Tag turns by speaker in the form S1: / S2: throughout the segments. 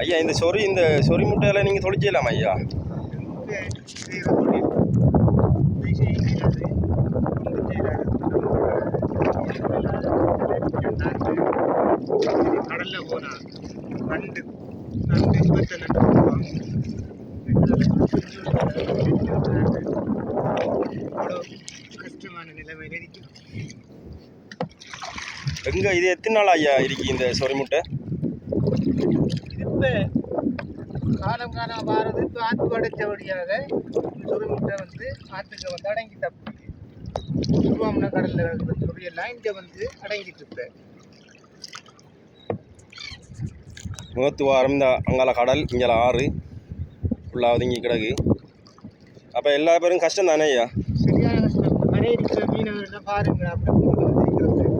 S1: ஐயா இந்த சொறி இந்த சொறி முட்டையெல்லாம் நீங்கள் தொழிச்சிடலாம் ஐயா?
S2: செய்கிற கடலில் போனா நண்டு நண்டு கஷ்டமான நிலைமையில்
S1: எங்கே இது எத்தனை நாள் ஐயா இருக்கு இந்த சொறி முட்டை?
S2: இப்போ காலம் காலம் வாரது இப்போ ஆற்று அடைச்சபடியாக சுருமுட்டை வந்து ஆற்றுக்கு வந்து அடங்கி தப்பி திருவாமண கடலில் இருக்கிற சுரியெல்லாம் இங்கே வந்து அடங்கிட்டு இருப்ப
S1: முகத்து வாரம் இந்த அங்கால கடல் இங்கே ஆறு ஃபுல்லாக ஒதுங்கி கிடக்கு. அப்போ எல்லா பேரும் கஷ்டம் தானே ஐயா?
S2: சரியான கஷ்டம். மீனவர்கள் பாருங்க அப்படி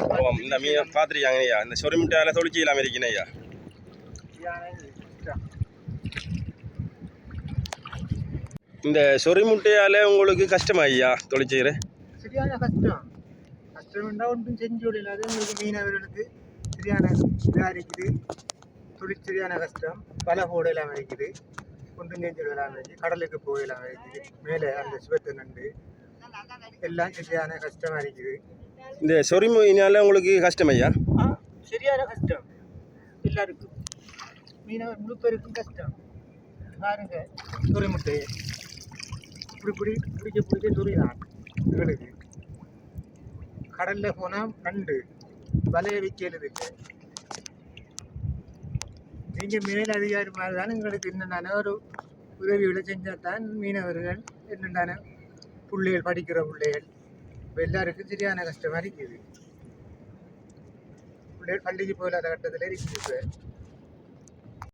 S2: கொண்டு
S1: இந்த மீன் பார்த்துருக்காங்க ஐயா? இந்த சொறி முட்டையால் தொழிச்சி இல்லாமல் இருக்கணும் ஐயா. இந்த சொறி முட்டையால் உங்களுக்கு கஷ்டமா ஐயா தொழிச்சீர்
S2: சரியான கஷ்டம். கஷ்டம் இருந்தால் ஒன்றும் செஞ்சு விடலாது உங்களுக்கு மீனவர்களுக்கு சரியான இதாக இருக்குது. தொழில் சரியான கஷ்டம். பல போடலாம் இருக்குது. ஒன்றும் செஞ்சு விடலாம் இருக்குது. கடலுக்கு போகலாம் இருக்குது. மேலே அந்த சுபத்தை நண்டு. எல்லாம் சரியான கஷ்டமாக இருக்குது.
S1: இந்த சொறி மீனால உங்களுக்கு கஷ்டம் ஐயா?
S2: ஆ சரியான கஷ்டம். எல்லாருக்கும். மீனவர் முழு பேருக்கும் கஷ்டம். பாருங்க சொறி முட்டையை இப்படி இப்படி பிடிக்க பிடிக்க சொறிதான் எங்களுக்கு கடலில் போனால் நண்டு. வலையை வைக்கிறது இல்லை நீங்கள் மேல் அதிகாரி மாதிரி தான் எங்களுக்கு என்னென்ன ஒரு உதவிகளை செஞ்சால் தான் மீனவர்கள் என்னென்ன பிள்ளைகள் படிக்கிற பிள்ளைகள். இப்போ எல்லாருக்கும் சரியான கஷ்டமாக இருக்குது பிள்ளைகள் பள்ளிக்கு போயிடாத கட்டத்தில் இருக்குது இப்போ.